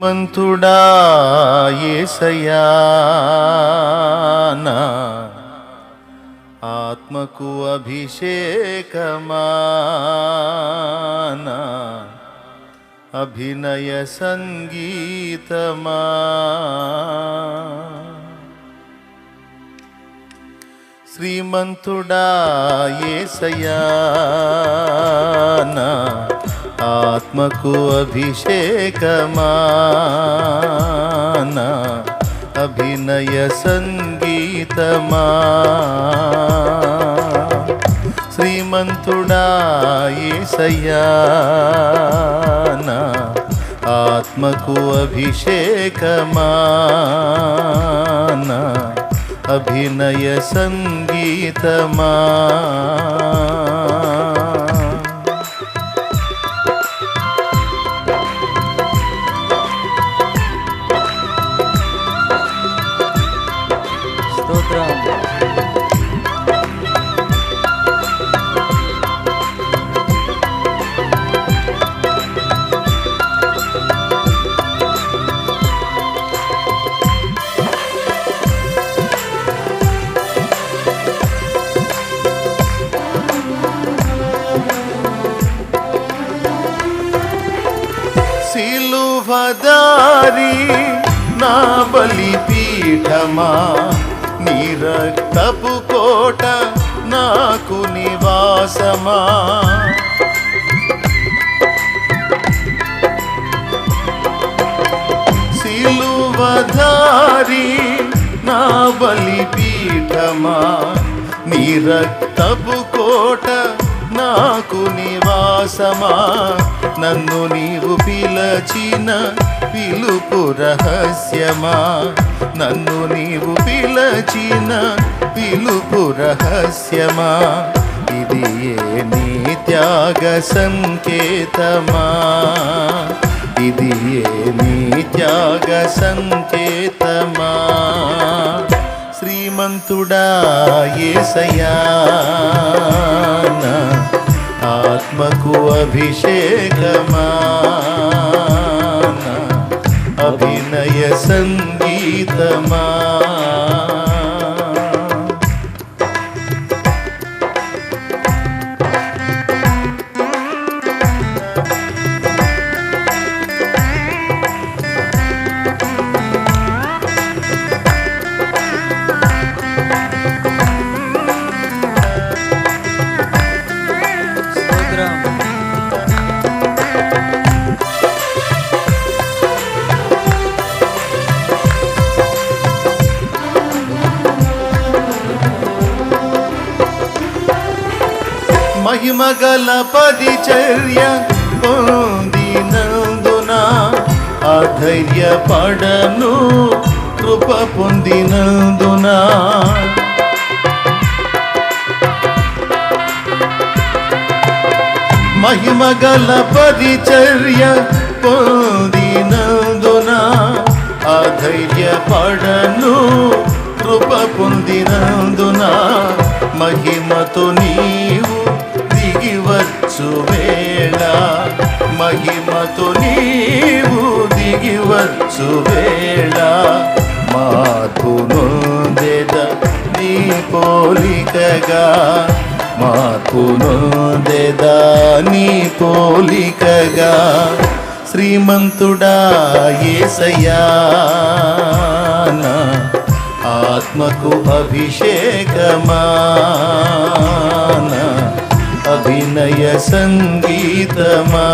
మంతుడా ఏసయానా ఆత్మకు అభిషేకమానా అభినయ సంగీతమా. శ్రీమంతుడా ఏసయానా ఆత్మకు అభిషేకమానా అభినయ సంగీతమా శ్రీమంతుడా ఏసయానా ఆత్మకు అభిషేకమానా అభినయ సంగీతమా శుభదారి నా బలిపీఠమా? నీ రక్తపు కోట నాకు నివాసమా? శిలువధారి నా బలిపీఠమా? నీ రక్తపు కోట నాకు నివాసమా? నన్ను నీవు పిలచిన పిలుపు రహస్యమా? నన్ను నీవు పిలచిన పిలుపు రహస్యమా? ఇది ఏ నీ త్యాగ సంకేతమా? ఇది ఏ నీ త్యాగ సంకేతమా? శ్రీమంతుడా ఏసయానా ఆత్మకు అభిషేకమా? అభినయ సంగీతమా? మహిమగల పరిచర్య పొందినందున అధైర్య పడను కృప పొందినందున మహిమగల పరిచర్య పొందినందున అధైర్య పడను కృప పొందినందున మహిమతో నీ దిగివచ్చు మహిమతో నీవు దిగివచ్చు వేళ. మార్పు నొందెద నీ పోలికగా మాకు నొందెదా నీ పోలికగా. శ్రీమంతుడా ఏసయా ఆత్మకు అభిషేకమానా వినయ సంగీతమా?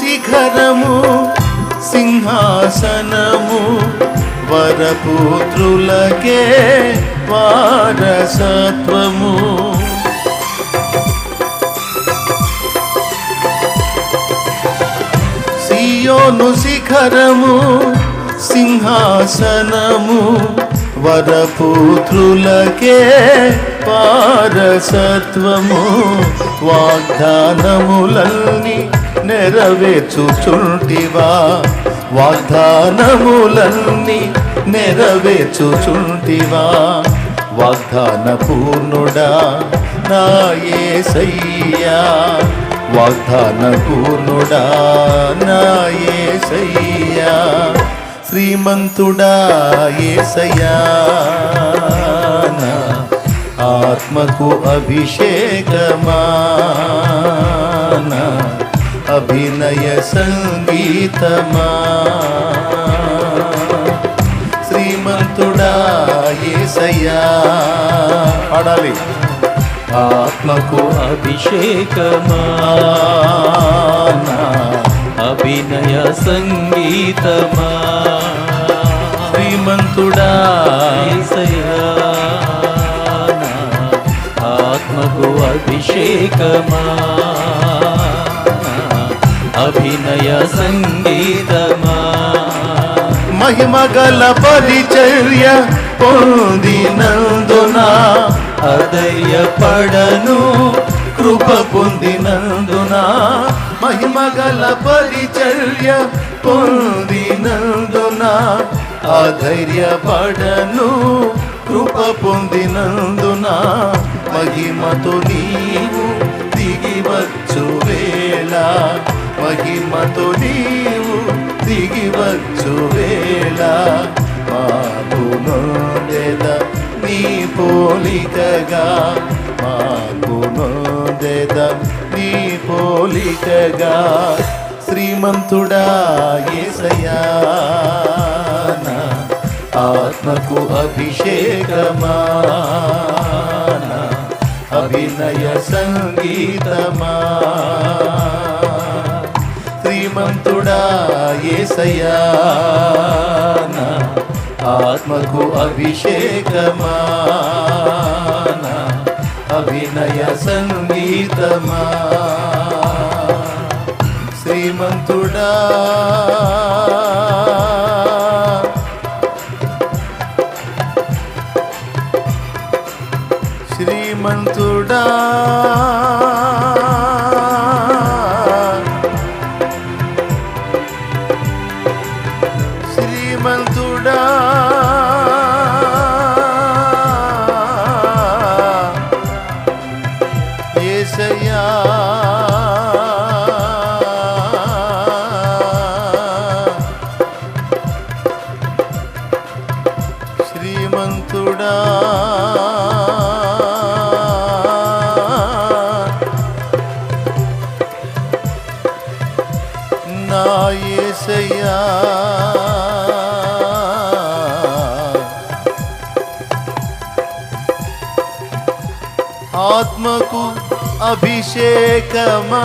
శిఖరము సింహాసనము వరపుత్రులకే వారసత్వము. సియోను శిఖరము సింహాసనము వరపుత్రులకే పారసత్వము వాగ్దానములన్నీ నెరవేర్చుచుంటివా? వాగ్దానములన్నీ నెరవేర్చుచుంటివా? వాగ్దాన పూర్ణుడా నాయే సయ్యా వాగ్దాన పూర్ణుడా నాయే సయ్యా శ్రీమంతుడా యేసయ్యా నా ఆత్మకు అభిషేకమాన అభినయ సంగీతమా శ్రీమంతుడా ఏసయ్యా పాడాలి ఆత్మకు అభిషేకమా అభినయ సంగీతమా శ్రీమంతుడా ఏసయ్య అభిషేకమా అభినయ సంగీతమా? మహిమగల పరిచర్య పొందినందున పడను కృప పొందినందున మహిమగల పరిచర్య పొందినందున ఆధైర్యపడను కృప పొందినందునా మహిమతో నీవు దిగివచ్చు వేళ. మహిమతో నీవు దిగివచ్చు వేళ. మాకు నోదెద నీ పోలికగా. మాకు నోదెద నీ పోలికగా. శ్రీమంతుడా ఏసయా ఆత్మకు అభిషేకమా. అభినయ సంగీతమా? శ్రీమంతుడా ఏసయా ఆత్మకు అభిషేకమా? అభినయ సంగీతమా? శ్రీమంతుడా శ్రీమంతుడా యేసయ్యా శ్రీమంతుడా. ఆత్మకు అభిషేకమా?